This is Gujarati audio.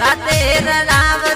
રાતે રાવ